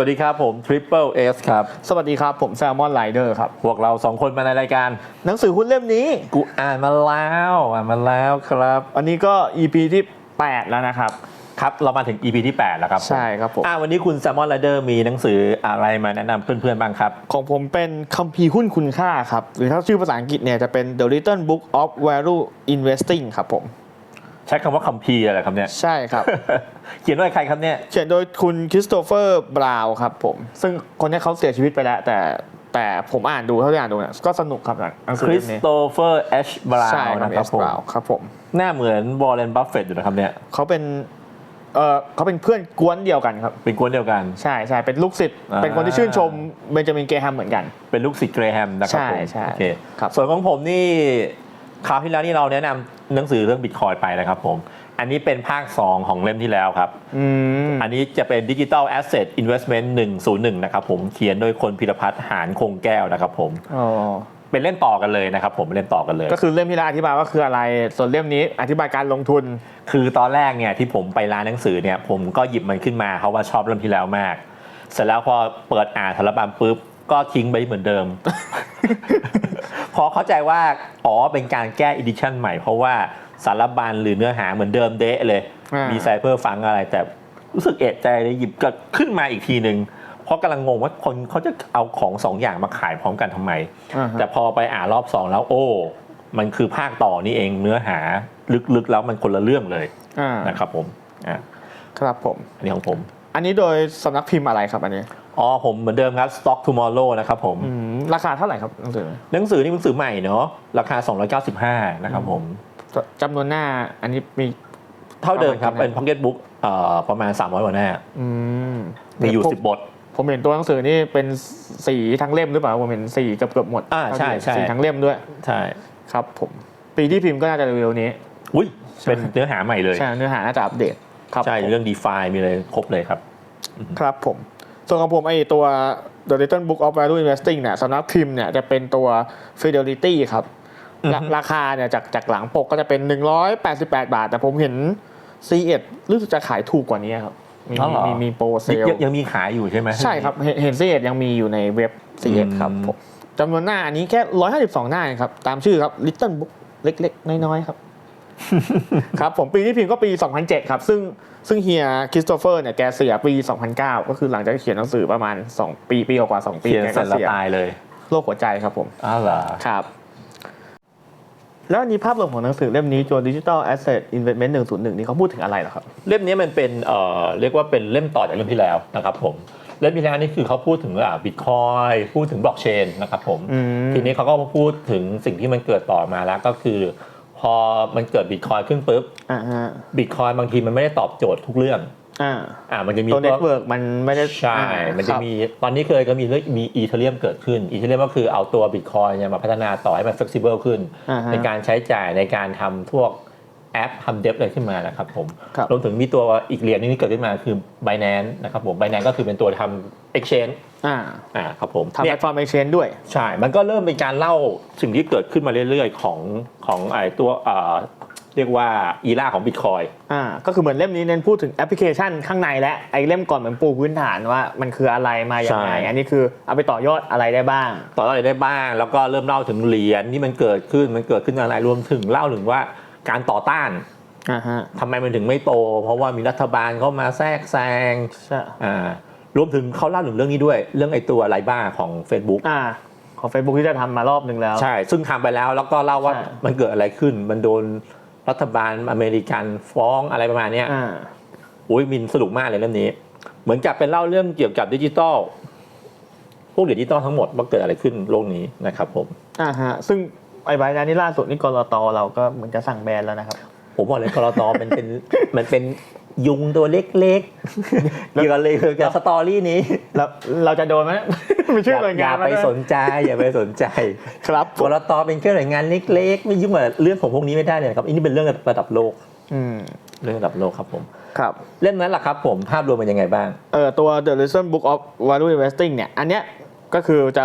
วัสดีครับผม Triple S ครับ สวัสดีครับ ผมแซลมอนไ i เดอร์ครับ พวกเราสองคนมาในรายการ หนังสือหุ้นเล่มนี้ กูอ่านมาแล้วอ่านมาแล้วครับ อันนี้ก็ EP ที่ 8 แล้วนะครับ ครับ เรามาถึง EP ที่ 8 แล้วครับผมใช่ครับผมอ่าวันนี้คุณ Salmon Rider มีหนังสืออะไรมาแนะนำเพื่อนๆบ้างครับ ของผมเป็นคัมภีร์หุ้นคุณค่าครับ หรือถ้าชื่อภาษาอังกฤษเนี่ยจะเป็น The Little Book of Value Investing ครับผม ใช้คำว่าคัมภีร์อะไรครับเนี่ย ใช่ครับ เขียนด้วยใครครับเนี่ย เขียนโดยคุณคริสโตเฟอร์บราวน์ครับผม ซึ่งคนนี้เขาเสียชีวิตไปแล้ว แต่แต่ผมอ่านดูเท่าที่อ่านดูเนี่ยก็สนุกครับหนังสือคริเล่สมนี้ โตเฟอร์เอชบราใช่วครับนะครับ S ผม Brown ครับผม หน้าเหมือนวอร์เรนบัฟเฟตอยู่นะครับเนี่ย เขาเป็นเออเขาเป็นเพื่อนกวนเดียวกันครับ เป็นกวนเดียวกัน ใช่ใช่เป็นลูกศิษย์อ่า เป็นคนที่ชื่นชมเบนจามินเกรแฮมเหมือนกัน เป็นลูกศิษย์เกรแฮมนะครับผมใช่ใช่โอเคครับ ส่วนของผมนี่ คราวที่แล้วนี่เราแนะนำหนังสือเรื่องบิตคอยไปนะครับผม อันนี้เป็นภาค 2 ของเล่มที่แล้วครับอืมอันนี้จะเป็น Digital Asset Investment 101นะครับผมเขียนโดยคนพิรพัฒน์หานคงแก้วนะครับผมอ๋อเป็นเล่นต่อกันเลยนะครับผมเป็นเล่นต่อกันเลย ก็คือเล่มที่เราอธิบายว่าคืออะไร ส่วนเล่มนี้อธิบายการลงทุน คือตอนแรกเนี่ยที่ผมไปร้านหนังสือเนี่ยผมก็หยิบมันขึ้นมาเพราะว่าชอบเล่มที่แล้วมาก เสร็จแล้วพอเปิดอ่านสารบัญปุ๊บ ก็ทิ้งไปเหมือนเดิม พอเข้าใจว่าอ๋อเป็นการแก้อีดิชั่นใหม่ เพราะว่าสารบัญหรือเนื้อหาเหมือนเดิมเดะเลย อ่ามี มีไซเฟอร์ฟังอะไร แต่รู้สึกเอะใจเลยหยิบก็ขึ้นมาอีกทีหนึ่งเพราะกำลังงงว่าคนเขาจะเอาของสองอย่างมาขายพร้อมกันทำไม อ่าฮะแต่พอไปอ่านรอบสองแล้วโอ้ มันคือภาคต่อนี่เองเนื้อหาลึกๆแล้วมันคนละเรื่องเลยอ่านะครับผมอะครับผม อันนี้ของผม อันนี้โดยสำนักพิมพ์อะไรครับอันนี้ อ๋อผมเหมือนเดิมครับ Stock Tomorrow นะครับผม อืมราคาเท่าไหร่ครับหนังสือหนังสือนี่หนังสือใหม่เนาะราคา 295 นะครับผมจจำนวนหน้าอันนี้มี เท่าเดิมครับ ประมาณ เป็น Pocket Book เอ่อประมาณ 300กว่าหน้า อืมมีอยู่ผม10 บท ผมเห็นตัวหนังสือนี่เป็นสีทั้งเล่มหรือเปล่าผมเห็นสีเกือบเกือบๆหมดอ่าใช่ใช่ สีทั้งเล่มด้วยใช่ ครับ ผมปีที่พิมพ์ก็น่าจะเร็วๆนี้ อุ้ยเป็นเนื้อหาใหม่เลย ใช่เนื้อหาน่าจะอัปเดตครับใช่ผมเรื่อง DeFi มีเลยครบเลยครับ ครับผม ส่วนของผมไอตัว The Little Book of Value Investing เนี่ยสำนักพิมพ์เนี่ยจะเป็นตัว Fidelity ครับอือฮึราราคาเนี่ยจากจากหลังปกก็จะเป็น 188 บาท แต่ผมเห็น C1 รู้สึกจะขายถูกกว่านี้ครับ มีอ๋อเหรอ มีมีโปรเซล ยังยังมีขายอยู่ใช่ไหมใช่ครับ เห็นเห็น C1 ยังมีอยู่ในเว็บ C1 ครับอืมผมจำนวนหน้าอันนี้แค่ 152 หน้าเองครับ ตามชื่อครับ Little Book เล็กๆ น้อยๆ ครับ ครับผมปีที่พิมพ์ก็ปี 2007 ครับ ซึ่งซึ่งเฮียคริสโตเฟอร์เนี่ยแกเสียปี 2009 ก็คือหลังจากเขียนหนังสือประมาณ 2 ปีปีกว่าๆ2ปีเขียนแกเสร็ก็จแล้วเสียตายเลยโรคหัวใจครับผมอ้าวเหรอครับ แล้วอันนี้ภาพรวมของหนังสือเล่มนี้ตัว Digital Asset Investment 101นี่เขาพูดถึงอะไรเหรอครับ เล่มนี้มันเป็นเอ่อเรียกว่าเป็นเล่มต่อจากเล่มที่แล้วนะครับผมเล่มที่แล้วนี่คือเขาพูดถึงอ่าบิตคอยพูดถึงบล็อกเชนนะครับผมอืม ทีนี้เขาก็มาพูดถึงสิ่งที่มันเกิดต่อมาแล้วก็คือ พอมันเกิดบิตคอยขึ้นปุ๊บอ่าฮะบิตคอยบางทีมันไม่ได้ตอบโจทย์ทุกเรื่อง อ่า อ่ามันจะมีตัวเน็ตเวิร์กมันไม่ได้ใช่อ่ามันจะครับมีตอนนี้เคยก็มีเรื่องมีอีเทเรียมเกิดขึ้นอีเทเรียมก็คือเอาตัวบิตคอยเนี่ยมาพัฒนาต่อให้มัน flexible ขึ้นอ่าฮะในการใช้จ่ายในการทำพวกแอปทำเดฟอะไรขึ้นมานะครับผมครับรวมถึงมีตัวอีกเหรียญหนึงที่เกิดขึ้นมาคือ Binance นะครับผม Binance ก็คือเป็นตัวทำ exchange อ่าอ่าครับผมทำเนี่แพลยตฟอร์ม exchange ด้วย ใช่ มันก็เริ่มเป็นการเล่าสิ่งที่เกิดขึ้นมาเรื่อยๆ ของของไอ้ตัวเอ่อเรียกว่าอีล่าของบิตคอยอ่าก็คือเหมือนเล่มนี้เน้นพูดถึงแอปพลิเคชันข้างในและไอ้เล่มก่อนเหมือนปูพื้นฐานว่ามันคืออะไรมาอย่างไรใช่อันนี้คือเอาไปต่อยอดอะไรได้บ้าง ต่ออะไรได้บ้าง แล้วก็เริ่มเล่าถึงเหรียญที่มันเกิดขึ้นมันเกิดขึ้นอะไรรวมถึงเล่าถึงว่าการต่อต้านอ่าฮะทำไมมันถึงไม่โต เพราะว่ามีรัฐบาลเข้ามาแทรกแซงใช่อ่า รวมถึงเขาเล่าถึงเรื่องนี้ด้วย เรื่องไอ้ตัวไลบ้าของ Facebook อ่าของ Facebook ที่จะทำมารอบหนึ่งแล้ว ใช่ ซึ่งทำไปแล้วแล้วก็เล่าว่าใช่ มันเกิดอะไรขึ้น มันโดนรัฐบาลอเมริกันฟ้องอะไรประมาณเนี้ย อ่า อุ้ยมินสนุกมากเลยเรื่องนี้ เหมือนกับเป็นเล่าเรื่องเกี่ยวกับดิจิตอลพวกเหรียญดิจิตอลทั้งหมดว่าเกิดอะไรขึ้นโลกนี้นะครับผม อ่าฮะ ซึ่งไอ้ใบนั้นนี่ล่าสุดนี่กรตเราก็เหมือนจะสั่งแบนแล้วนะครับ ผมบอกเลยกรต มันเป็นมันเป็น ยุงตัวเล็กๆเกี่ยวกับเลยเกี่ยวกับสตอรี่นี้แล้วเราจะโดนไหมไม่ชื่อหน่วยานองย่ามาไปด้วยสนใจอย่าไปสนใจ ครับผกมรตเป็นแค่หน่วยงานเล็กๆ ไม่ยุ่งกับเรื่องของพวกนี้ไม่ได้เลยครับอันนี้เป็นเรื่องระดับโลกอืมเรื่องระดับโลกครับผมครับเล่มนั้นแหละครับผมภาพรวมเป็นยังไงบ้างเอ่อตัว The Lesson Book of Value Investing เนี่ยอันเนี้ยก็คือจะ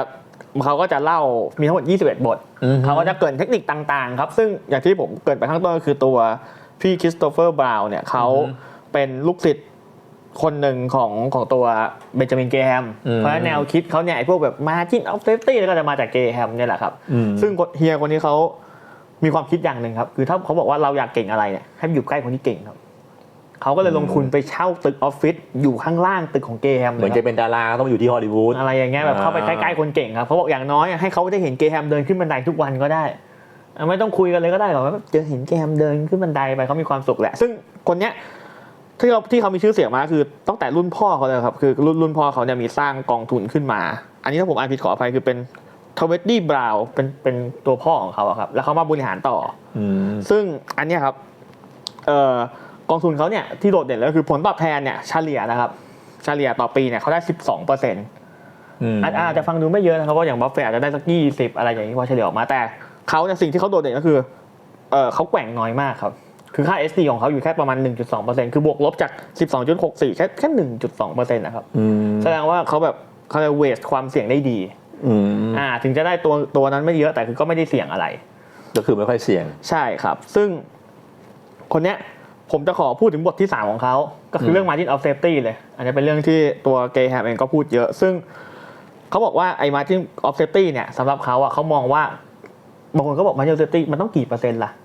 เขาก็จะเล่ามีทั้งหมด 21 บทอือฮึเขาก็จะเกรินเทคนิคต่างๆ ครับ ซึ่งอย่างที่ผมเกรินไปข้างต้นก็คือตัวพี่คริสโตเฟอร์บราวน์เนี่ยเขาอือฮึ เป็นลูกศิษย์คนหนึ่งของของตัวเบนจามินเกแฮมอืมเพราะฉะนั้นแนวคิดเขาเนี่ยไอ้พวกแบบ margin of safety ก็จะมาจากเกแฮมเนี่ยแหละครับอืมซึ่งเฮียคนนี้เขามีความคิดอย่างหนึ่งครับ คือถ้าเขาบอกว่าเราอยากเก่งอะไรเนี่ยให้อยู่ใกล้คนที่เก่งครับเขาก็เลยลงทุนไปเช่าตึกออฟฟิศอยู่ข้างล่างตึกของเกแฮมเหเลมือนยคจะรับเป็นดาราต้องอยู่ที่ฮอลลีวูดอะไรอย่างเงี้ยแบบเข้าไปใกอ่าล้ๆคนเก่งครับเขาบอกอย่างน้อยให้เขาได้เห็นเกแฮมเดินขึ้นบันไดทุกวันก็ได้อะไม่ต้องคุยกันเลยก็ได้หรอกว่าจะเห็นเกแฮมเดินขึ้นบันไดไปเขามีความสุขแหละ ซึ่งคนเนี้ย ที่เขาที่เขามีชื่อเสียงมาคือตั้งแต่รุ่นพ่อเขาเลยครับคือรุ่นรุ่นพ่อเขาเนี่ยมีสร้างกองทุนขึ้นมา อันนี้ถ้าผมอ่านผิดขออภัยคือเป็นทเวดดี้บราวเป็นเป็นตัวพ่อของเขาอะครับ แล้วเขามาบริหารต่ออืมซึ่งอันเนี้ยครับเอ่อกองทุนเขาเนี่ยที่โดดเด่นเลยก็คือผลตอบแทนเนี่ยเฉลี่ยนะครับ เฉลี่ยต่อปีเนี่ยเขาได้12เปอร์เซ็นต์อืมอาจจะฟังดูไม่เยอะนะครับเพราะอย่างบัฟเฟตอาจจะได้สัก20อะไรอย่างนี้พอเฉลี่ยออกมาแต่เขาเนี่ยสิ่งที่เขาโดดเด่นก็คือเออเขาแกว่งน้อยมากครับ คือค่า SD ของเขาอยู่แค่ประมาณ 1.2%คือบวกลบจาก 12.64 แค่แค่1.2%นะครับอืมแสดงว่าเขาแบบเขาจะเวสความเสี่ยงได้ดีอืมอ่าถึงจะได้ตัวตัวนั้นไม่เยอะแต่คือก็ไม่ได้เสี่ยงอะไร ก็คือไม่ค่อยเสี่ยงใช่ครับ ซึ่งคนเนี้ยผมจะขอพูดถึงบทที่ 3 ของเขา ก็คือเรื่อง margin of safety เลย อันนี้เป็นเรื่องที่ตัวเกย์แฮมเองก็พูดเยอะ ซึ่งเขาบอกว่าไอ้ margin of safety เนี่ยสำหรับเขาอะเขามองว่าบางคนก็บอก margin of safety มันต้องกี่เปอร์เซ็นต์ล่ะเ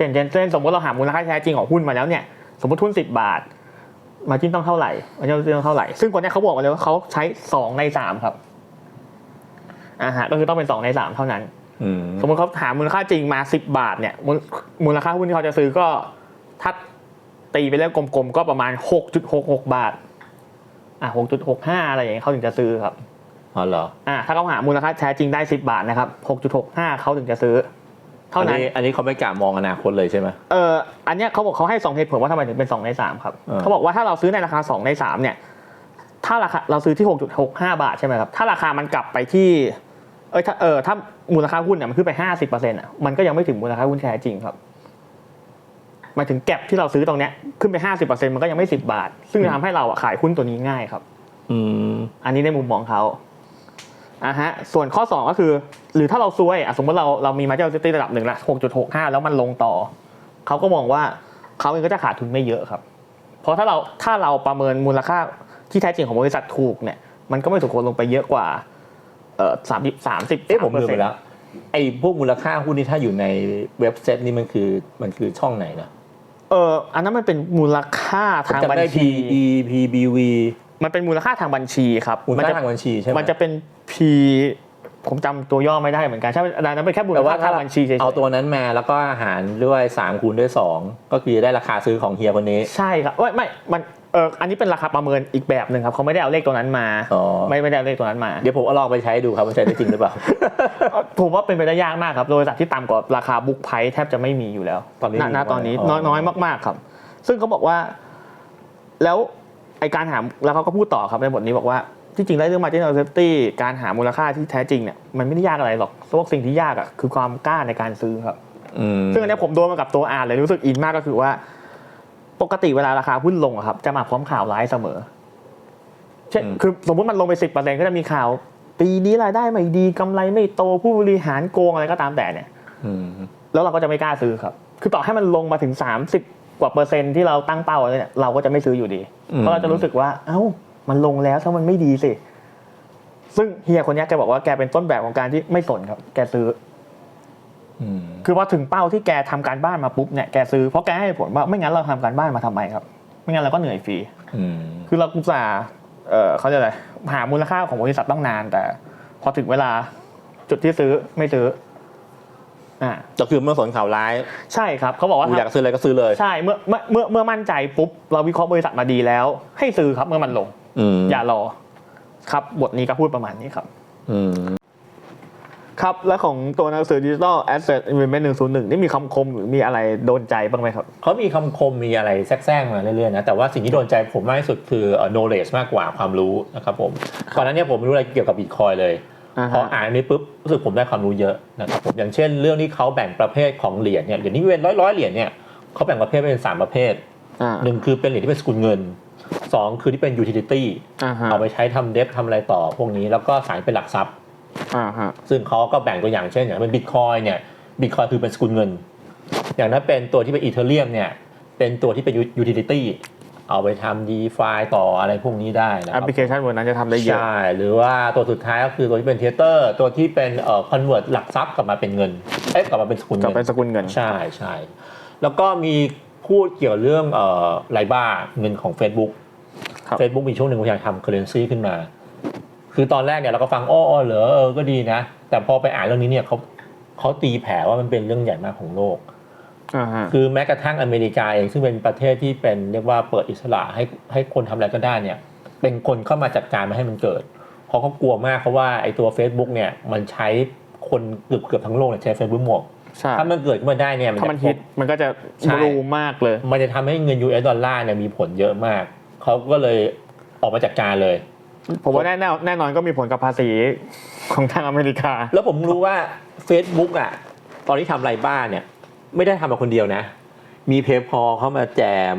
ช่นเช่นเช่นสมมติเราหามูลค่าแท้จริงของหุ้นมาแล้วเนี่ยสมมติหุ้น10 บาท margin ต้องเท่าไหร่ margin of safety ต้องเท่าไหร่ ซึ่งคนเนี้ยเขาบอกมาเลยว่าเขาใช้ 2 ใน 3 ครับอ่าฮะก็คือต้องเป็น 2 ใน 3 เท่านั้นอืมสมมติเขาถามมูลค่าจริงมา 10 บาทเนี่ยมูลมูลค่าหุ้นที่เขาจะซื้อก็ถ้าตีไปแล้วกลมๆก็ประมาณ 6.66 บาทอะ6.65 อะไรอย่างเงี้ยเขาถึงจะซื้อครับอ๋อเหรออะถ้าเขาหามูลค่าแท้จริงได้ 10 บาทนะครับ 6.65 เขาถึงจะซื้อ เท่านั้นอัอันนี้เขาไม่กะมองอนาคตเลยใช่ไหมเอออันเนี้ยเขาบอกเขาให้2เหตุผลว่าทำไมถึงเป็น 2 ใน 3 ครับอ่าเขาบอกว่าถ้าเราซื้อในราคา 2 ใน 3 เนี่ย ถ้าราคาเราซื้อที่ 6.65 บาทใช่ไหมครับ ถ้าราคามันกลับไปที่ เอยถ้าเออถ้ามูลค่าหุ้นเนี่ยมันขึ้นไป 50%อะมันก็ยังไม่ถึงมูลค่าหุ้นแท้จริงครับหมายถึงแก็บที่เราซื้อตรงเนี้ยขึ้นไป 50%มันก็ยังไม่ 10 บาท ซึ่งจะทำให้เราอะขายหุ้นตัวนี้ง่ายครับอืมอันนี้ในมุมมองเขา อะฮะส่วนข้อ 2 ก็คือ หรือถ้าเราซวยอะสมมติเราเรามี margin of safety ระดับหนึ่งละ6.65 แล้วมันลงต่อ เขาก็มองว่าเขาเองก็จะขาดทุนไม่เยอะครับ เพราะถ้าเราถ้าเราประเมินมูลค่าที่แท้จริงของบริษัทถูกเนี่ยมันก็ไม่สมควรลงไปเยอะกว่าเอ่อสามสิบสามสิบเอ๊ะผมลืมไปแล้วไอ้พวกมูลค่าหุ้นนี่ถ้าอยู่ในเว็บเซ็ตนี่มันคือมันคือช่องไหนนะเอออันนั้นมันเป็นมูลค่าทางจำบัญได้ชี PE PBV มันเป็นมูลค่าทางบัญชีครับมูลมันค่าจะทางบัญชีใช่ไหมมันจะเป็น P ผมจำตัวย่อไม่ได้เหมือนกันใช่อันนั้นเป็นแค่มูลแต่ค่าว่าทางบัญชีเฉยๆเอาตัวนั้นมาแล้วก็หารด้วย3คูณด้วย 2 ก็คือได้ราคาซื้อของเฮียคนนี้ใช่ครับไม่ไม่มันเอออันนี้เป็นราคาประเมินอีกแบบหนึ่งครับเขาไม่ได้เอาเลขตัวนั้นมาอ๋อไม่ไม่ได้เอาเลขตัวนั้นมาเดี๋ยวผมเอาลองไปใช้ดูครับว่าใช้ได้จริงหรือเปล่าผมว่าเป็นไปได้ยากมากครับโดยสัตว์ที่ต่ำกว่าราคาบุ๊กไพแทบจะไม่มีอยู่แล้วตอนนี้ณณตอนนี้อ๋อน้อยน้อยมาก ๆครับ ซึ่งเขาบอกว่า แล้ว ไอการหาแล้วเขาก็พูดต่อครับในบทนี้บอกว่าที่จริงแล้วเรื่อง margin of safety การหามูลค่าที่แท้จริงเนี่ยมันไม่ได้ยากอะไรหรอกพวกสิ่งที่ยากอะคือความกล้าในการซื้อครับอืมซึ่งอันเนี้ยผมโดนมากับตัวอ่านเลยรู้สึกอินมากก็คือว่า ปกติเวลาราคาหุ้นลงอะครับ จะมาพร้อมข่าวร้ายเสมอ เช่นคือสมมติมันลงไปสิบเปอร์เซ็นก็จะมีข่าว ปีนี้รายได้ไม่ดีกำไรไม่โตผู้บริหารโกงอะไรก็ตามแต่เนี่ยอืมแล้วเราก็จะไม่กล้าซื้อครับ คือต่อให้มันลงมาถึง30 กว่าเปอร์เซ็นต์ที่เราตั้งเป้าไว้เนี่ยเราก็จะไม่ซื้ออยู่ดี เพราะเราจะรู้สึกว่า เอ้า มันลงแล้วถ้ามันไม่ดีสิ ซึ่งเฮียคนเนี้ยแกบอกว่าแกเป็นต้นแบบของการที่ไม่สนครับ แกซื้ออืมคือพอถึงเป้าที่แกทำการบ้านมาปุ๊บเนี่ยแกซื้อเพราะแกให้เหตุผลว่าไม่งั้นเราทำการบ้านมาทำไมครับ ไม่งั้นเราก็เหนื่อยฟรี อืม คือเราอุตส่าห์เอ่อเขาเรียกอะไรหามูลค่าของบริษัทต้องนาน แต่ พอถึงเวลาจุดที่ซื้อไม่ซื้อ อ่าก็คือเมื่อสนข่าวร้ายใช่ครับเขาบอกว่ากูอยากซื้ออะไรก็ซื้อเลย ใช่เมื่อเมื่อเมื่อเมื่อมั่นใจปุ๊บเราวิเคราะห์บริษัทมาดีแล้ว ให้ซื้อครับเมื่อมันลงอืมอย่ารอ ครับบทนี้ก็พูดประมาณนี้ครับอืมครับและของตัวหนังสือ Digital Asset Investment 101นี่มีคำคมหรือมีอะไรโดนใจบ้างไหมครับเขามีคำคมมีอะไรแทรกๆมาเรื่อยๆนะแต่ว่าสิ่งที่โดนใจผมมากที่สุดคือเอ่อ knowledge มากกว่าความรู้นะครับผมตอนนั้นเนี่ยผมไม่รู้อะไรเกี่ยวกับบิตคอยเลยอ่า พอฮะอ่านอันนี้ปุ๊บรู้สึกผมได้ความรู้เยอะนะครับผมอย่างเช่น เรื่องที่เขาแบ่งประเภทของเหรียญเนี่ยเหรียญที่เป็นร้อยร้อยๆเหรียญเนี่ยเขาแบ่งประเภทเป็นสามประเภทอ่าหนึ่งคือเป็นเหรียญที่เป็นสกุลเงินสองคือที่เป็น utility อ่าฮะเอาไปใช้ทำเดฟทำอะไรต่อพวกนี้ แล้วก็สายเป็นหลักทรัพย์อ่าฮะซึ่งเขาก็แบ่งตัวอย่างเช่น อย่างเป็นบิตคอยเนี่ยบิตคอยคือเป็นสกุลเงิน อย่างนั้นเป็นตัวที่เป็นอีเทเรียมเนี่ยเป็นตัวที่เป็นยูทิลิตี้ เอาไปทำ DeFi ต่ออะไรพวกนี้ได้นะคแอรัปบพลิเคชันบนนั้นจะทำได้เยอะ ใช่ หรือว่าตัวสุดท้ายก็คือตัวที่เป็นเทเตอร์ ตัวที่เป็นเอ่อคอนเวิร์ตหลักทรัพย์กลับมาเป็นเงิน เอ๊ะกลับมาเป็นสกุลจะเงินเป็นสกุลเงิน ใช่ใช่แล้วก็มีพูดเกี่ยวเรื่องเอ่อไลบ้าเงินของ Facebook ครับ Facebook มีช่วงหนึ่งพยายามทำ currency ขึ้นมา คือตอนแรกเนี่ยเราก็ฟังอ้ออ้อเหรอเออก็ดีนะ แต่พอไปอ่านเรื่องนี้เนี่ยเขาเขาตีแผ่ว่ามันเป็นเรื่องใหญ่มากของโลกอ่าฮะ คือแม้กระทั่งอเมริกาเองซึ่งเป็นประเทศที่เป็นเรียกว่าเปิดอิสระให้ให้คนทำอะไรก็ได้เนี่ย เป็นคนเข้ามาจัดการมาให้มันเกิดเพราะเขากลัวมากเพราะว่าไอ้ตัว Facebook เนี่ยมันใช้คนเกือบเกือบทั้งโลกเนี่ยใช้ Facebook หมดใช่ถ้ามันเกิดขึ้นมาได้เนี่ยถ้ามันจะฮิตมันก็จะใช่บลูมากเลย มันจะทำให้เงิน US ดอลลาร์เนี่ยมีผลเยอะมาก เขาก็เลยออกมาจัดการเลย ผมว่าแน่แน่แน่นอนก็มีผลกับภาษีของทางอเมริกา แล้วผมรู้ว่า Facebook อะ ตอนที่ทำไรบ้านเนี่ย ไม่ได้ทำมาคนเดียวนะ มีเพย์พอเข้ามาแจม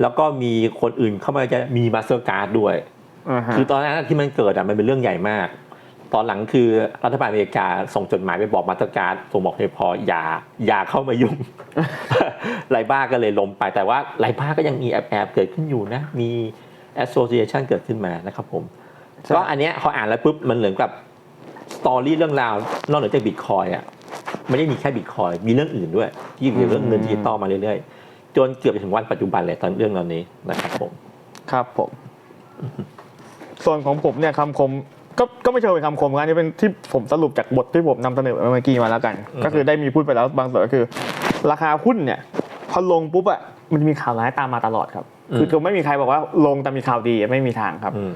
แล้วก็มีคนอื่นเข้ามาจะมีมาสเตอร์การ์ดด้วย อ่าฮะคือตอนนั้นที่มันเกิดอะมันเป็นเรื่องใหญ่มาก ตอนหลังคือรัฐบาลอเมริกาส่งจดหมายไปบอกมาสเตอร์การ์ดส่งบอกเพย์พออย่าอย่าเข้ามายุ่ง ไรบ้าก็เลยล้มไปแต่ว่าไรบ้าก็ยังมีแอบแอบๆเกิดขึ้นอยู่นะ มี association เกิดขึ้นมานะครับผมใช่ก็อันเนี้ยพออ่านแล้วปุ๊บมันเหมือนกับสตอรี่เรื่องราว นอกเหนือจากบิตคอยอะ ไม่ได้มีแค่บิตคอยมีเรื่องอื่นด้วย ที่เกี่ยวกับเรื่องเงินดิจิตอลมาเรื่อยๆ จนเกือบจะถึงวันปัจจุบันเลยตอนเรื่องเหล่านี้นะครับผมครับผม ส่วนของผมเนี่ยคำคมก็ก็ไม่เชิงเป็นคำคมกันนี่เป็นที่ผมสรุปจากบทที่ผมนำเสนอไปเมื่อกี้มาแล้วกันอืมก็คือได้มีพูดไปแล้วบางส่วนก็คือ ราคาหุ้นเนี่ย พอลงปุ๊บอะมันจะมีข่าวร้ายตามมาตลอดครับ คือคือไม่มีใครบอกว่าลงแต่มีข่าวดีไม่มีทางครับ อืม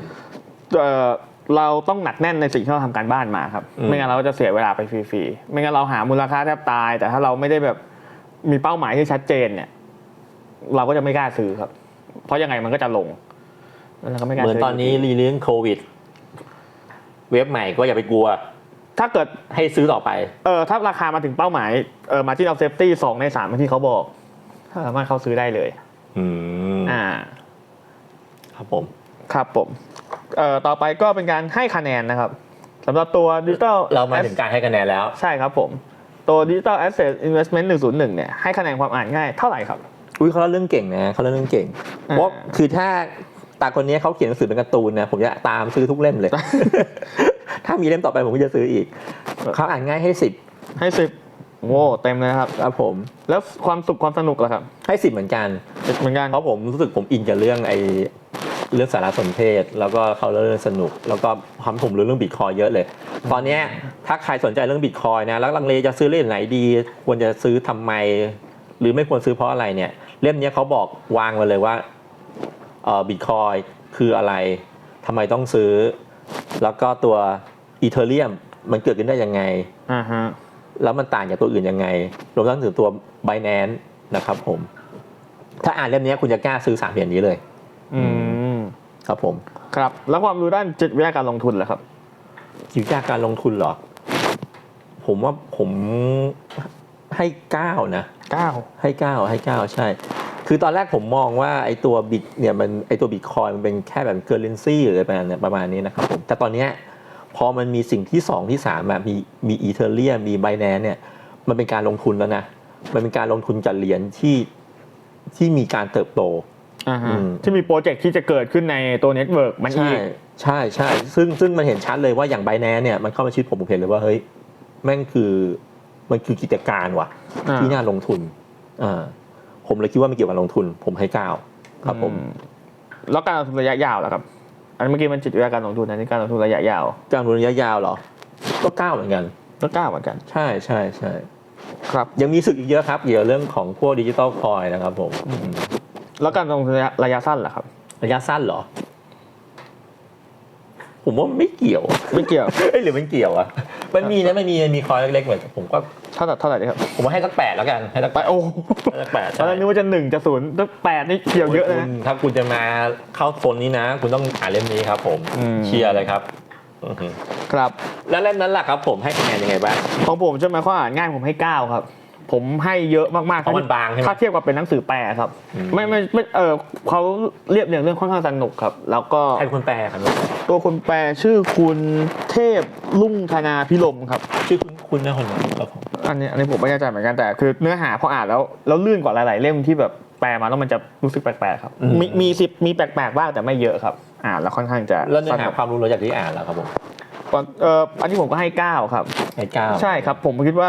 เอ่อ เราต้องหนักแน่นในสิ่งที่เราทำการบ้านมาครับอืมไม่งั้นเราก็จะเสียเวลาไปฟรีๆ ไม่งั้นเราหามูลค่าแทบตาย แต่ถ้าเราไม่ได้แบบมีเป้าหมายที่ชัดเจนเนี่ย เราก็จะไม่กล้าซื้อครับ เพราะยังไงมันก็จะลงแล้วเราก็ไม่กล้าเหมือนซื้ตอนนี้รีเรื่องโควิด เว็บใหม่ก็อย่าไปกลัว ถ้าเกิดให้ซื้อต่อไป เออถ้าราคามาถึงเป้าหมายเออมาที่เราเซฟตี้สองในสามที่เขาบอก ถ้าสามารถเข้าซื้อได้เลย อืมอ่า ครับผม ครับผมเอ่อ ต่อไปก็เป็นการให้คะแนนนะครับสำหรับตัวดิจิตอลเรามาถึงการให้คะแนนแล้ว ใช่ครับผม ตัว Digital Asset Investment 101เนี่ยให้คะแนนความอ่านง่ายเท่าไหร่ครับ อุ้ยเขาเล่าเรื่องเก่งนะเขาเล่าเรื่องเก่งอ่าเพราะคือถ้าตาคนนี้เขาเขียนหนังสือเป็นการ์ตูนนะผมจะตามซื้อทุกเล่มเลย ถ้ามีเล่มต่อไปผมก็จะซื้ออีกเขาอ่านง่ายให้สิบให้สิบโว้เต็มเลยนะครับครับผม แล้วความสุขความสนุกล่ะครับ ให้สิบเหมือนกันเหมือนกันเพราะผมรู้สึกผมอินกับเรื่องไอ้ เรื่องสารสนเทศ แล้วก็เขาเรื่องสนุก แล้วก็ทำผมรู้เรื่องบิตคอยเยอะเลย ตอนเนี้ยถ้าใครสนใจเรื่องบิตคอยนะแล้วลังเลจะซื้อเล่มไหนดี ควรจะซื้อทำไม หรือไม่ควรซื้อเพราะอะไรเนี่ย เล่มเนี้ยเขาบอกวางมาเลยว่าเออบิตคอยคืออะไรทำไมต้องซื้อ แล้วก็ตัวอีเทเรียมมันเกิดขึ้นได้ยังไงอ่าฮะแล้วมันต่างจากตัวอื่นยังไง รวมทั้งถึงตัว b i n a n c e นะครับผม ถ้าอ่านเล่มนี้คุณจะกล้าซื้อสามเหรียญนี้เลย อืม ครับผม ครับ แล้วความรู้ด้านจิตวิทยาการลงทุนล่ะครับ จิตวิทยาการลงทุนเหรอ ผมว่าผมให้เก้านะเก้าให้เก้าให้เก้าใช่ คือตอนแรกผมมองว่าไอ้ตัวบิตเนี่ยมันไอ้ตัวบิตคอยมันเป็นแค่แบบเกอร์เรนซีหรืออะไรประมาณเนี้ยประมาณนี้นะครับผมแต่ตอนเนี้ยพอมันมีสิ่งที่สองที่สามแบบมีมีอีเทเรียมีไบแนนเนี่ยมันเป็นการลงทุนแล้วนะ มันเป็นการลงทุนจัดเหรียญที่ที่มีการเติบโต อ่าฮะอืม ที่มีโปรเจกต์ที่จะเกิดขึ้นในตัวเน็ตเวิร์กมันใช่อีกใช่ใช่ซึ่งซึ่งมันเห็นชัดเลยว่าอย่างไบแนนเนี่ยมันเข้ามาชีวิตผมผมเห็นเลยว่าเฮ้ยแม่งคือมันคือกิจการว่ะ อ่า ที่น่าลงทุนอ่าผมเลยคิดว่ามันเกี่ยวกับลงทุน ผมให้เก้าครับผม อืแล้วการลงทุนระยะยาวล่ะครับ อันเมื่อกี้มันจิตวิทยาการลงทุนอันนี้การลงทุนระยะยาวการลงทุนระยะยาวเหรอ ก็เก้าเหมือนกัน ก็เก้าเหมือนกัน ใช่ใช่ใช่ ครับ ยังมีสึกอีกเยอะครับ เกี่ยวกับเรื่องของพวกดิจิตอลคอยนะครับผมอืม แล้วการลงทุนระยะระยะสั้นล่ะครับ ระยะสั้นเหรอ ผมว่าไม่เกี่ยว ไม่เกี่ยว เอ้ยหรือมันเกี่ยวอะมันมีนะมันมีมีคอยเล็กๆเหมือนผมก็เท่าไหร่เท่าไหร่ดีครับผมว่าให้สักแปดแล้วกันให้สักไปแปดโอ้ให้สักแปดตอนแรกนึกว่าจะหนึ่งจะศูนย์แล้วแปดนี่เกี่ยวเยอะเลยคุนะณถ้าคุณจะมาเข้าโซนนี้นะ คุณต้องอ่านเล่มนี้ครับ ผมอืม เชียร์เลยครับอือฮึครับ แล้วเล่มนั้นล่ะครับ ผมให้คะแนนยังไงบ้างของผมใช่ไหมข้ออ่านง่ายผมให้เก้าครับ ผมให้เยอะมากๆเพราะมันบางใช่ไหมถ้าเทียบกับเป็นหนังสือแปลครับอืมไม่ไม่ไม่เออเขาเรียบเรียงเรื่องค่อนข้างสนุกครับ แล้วก็ใครเป็นคนแปลครับตัวคนแปลชื่อคุณเทพลุ่งธนาพิรมครับ ชื่อคุณคุณนะคนนี้ครับผมอันนี้อันนี้ผมไม่แน่ใจเหมือนกันแต่คือเนื้อหาพออ่านแล้วแล้วลื่นกว่าหลาย ๆ เล่มที่แบบแปลมาแล้วมันจะรู้สึกแปลกๆครับอืมมีมีสิบมีแปลกๆบ้างแต่ไม่เยอะครับ อ่านแล้วค่อนข้างจะแล้วเนื้อสหานุกความรู้เราจากที่อ่านแล้วครับผมเอ่ออันนี้ผมก็ให้เก้าครับไอ้เก้าใช่ครับ ผมคิดว่า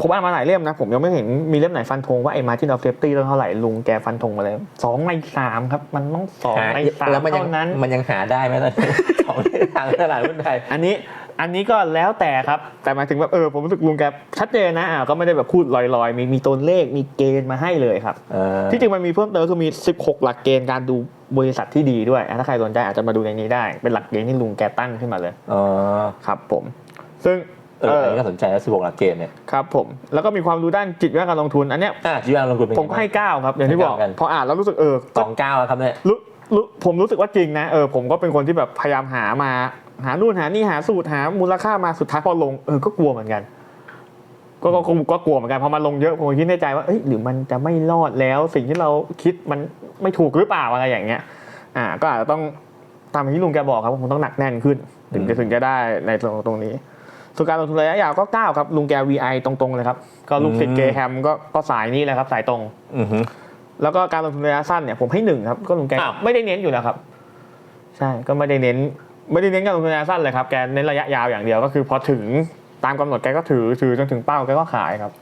ผมอ่านมาหลายเล่มนะ ผมยังไม่เห็นมีเล่มไหนฟันธงว่าไอ้มาที่เราเซฟตี้ต้องเท่าไหร่ลุงแกฟันธงมาเลยสองในสามครับ มันต้องสองหาในสามแล้วมันยังเท่านั้นมันยังหาได้ไหมตอนนี้ของในทางตลาดหุ้นไทยอันนี้อันนี้ก็แล้วแต่ครับ แต่หมายถึงแบบเออผมรู้สึกลุงแกชัดเจนนะอ่าก็ไม่ได้แบบพูดลอยๆ มีมีตัวเลขมีเกณฑ์มาให้เลยครับเออที่จริงมันมีเพิ่มเติมคือมี 16 หลักเกณฑ์การดูบริษัทที่ดีด้วยอะถ้าใครสนใจอาจจะมาดูในนี้ได้เป็นหลักเกณฑ์ที่ลุงแกตั้งขึ้นมาเลยอ๋อครับผม ซึ่ง เอออันนี้ก็สนใจแล้วสิบหกหลักเกณฑ์เนี่ย ครับผม แล้วก็มีความรู้ด้านจิตวิทยาการลงทุน อันเนี้ยอะชีวิตการลงทุนเป็นผมก็ให้9ครับ อย่างที่บอก ให้เก้ากัน พออ่านแล้วรู้สึกเออสองเก้าแล้วครับเนี่ย รู้รู้ผมรู้สึกว่าจริงนะเออผมก็เป็นคนที่แบบพยายามหามา หานู่นหานี่หาสูตรหามูลค่ามาสุดท้ายพอลงเออก็กลัวเหมือนกัน ก็ก็ก็ก็กลัวเหมือนกันพอมาลงเยอะผมก็คิดในใจว่าเอ้ยหรือมันจะไม่รอดแล้ว สิ่งที่เราคิดมันไม่ถูกหรือเปล่าอะไรอย่างเงี้ย อ่า ก็อาจจะต้องตามที่ลุงแกบอกครับผมต้องหนักแน่นขึ้น ถึงจะถึงจะได้ในตรงตรงนี้ ส่วนการลงทุนระยะยาวก็ก้าวครับลุงแก VI ตรงๆเลยครับ ก็ลูกศิษย์เกแฮมก็ก็สายนี้แหละครับ สายตรงอือฮึแล้วก็การลงทุนระยะสั้นเนี่ยผมให้หนึ่งครับ ก็ลุงแกอ้าวไม่ได้เน้นอยู่แล้วครับ ใช่ก็ไม่ได้เน้น ไม่ได้เน้นการลงทุนระยะสั้นเลยครับแกเน้นระยะยาวอย่างเดียวก็คือพอถึงตามกำหนดแกก็ถือถือจนถึงเป้าแกก็ขายครับ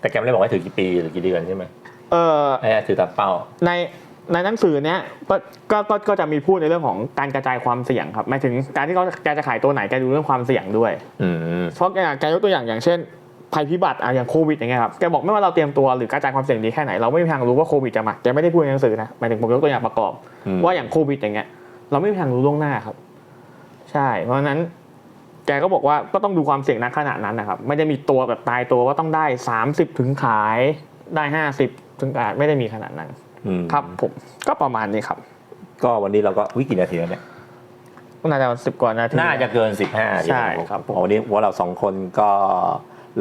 แต่แกไม่ได้บอกว่าถือกี่ปีหรือกี่เดือนใช่ไหมเออไอ้ถือตามเป้าใน ในหนังสือเนี้ยก็ก็ก็ก็จะมีพูดในเรื่องของการกระจายความเสี่ยงครับหมายถึงการที่เขาแกจะขายตัวไหนแกดูเรื่องความเสี่ยงด้วย อืม เพราะอย่างแกยกตัวอย่างอย่างเช่น ภัยพิบัติอะอย่างโควิดอย่างเงี้ยครับแกบอกไม่ว่าเราเตรียมตัวหรือกระจายความเสี่ยงดีแค่ไหนเราไม่มีทางรู้ว่าโควิดจะมาแกไม่ได้พูดในหนังสือนะหมายถึงผมยกตัวอย่างประกอบ อืม ว่าอย่างโควิดอย่างเงี้ยเราไม่มีทางรู้ล่วงหน้าครับ ใช่ เพราะฉะนั้นแกก็บอกว่าก็ต้องดูความเสี่ยงณขณะนั้นนะครับ ไม่ได้มีตัวแบบตายตัวว่าต้องได้ 30 ถึงขายได้ 50 ถึงอาจไม่ได้มีขนาดนั้นอืม ครับผมก็ประมาณนี้ครับ ก็วันนี้เราก็วิกี่นาทีแล้วเนี่ยน่าจะสิบกว่านาทีน่าจะเกิน15ใช่ครับผมวันนี้ว่าเราสองคนก็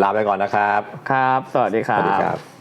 ลาไปก่อนนะครับ ครับ สวัสดีคสรัวัสดีบครับ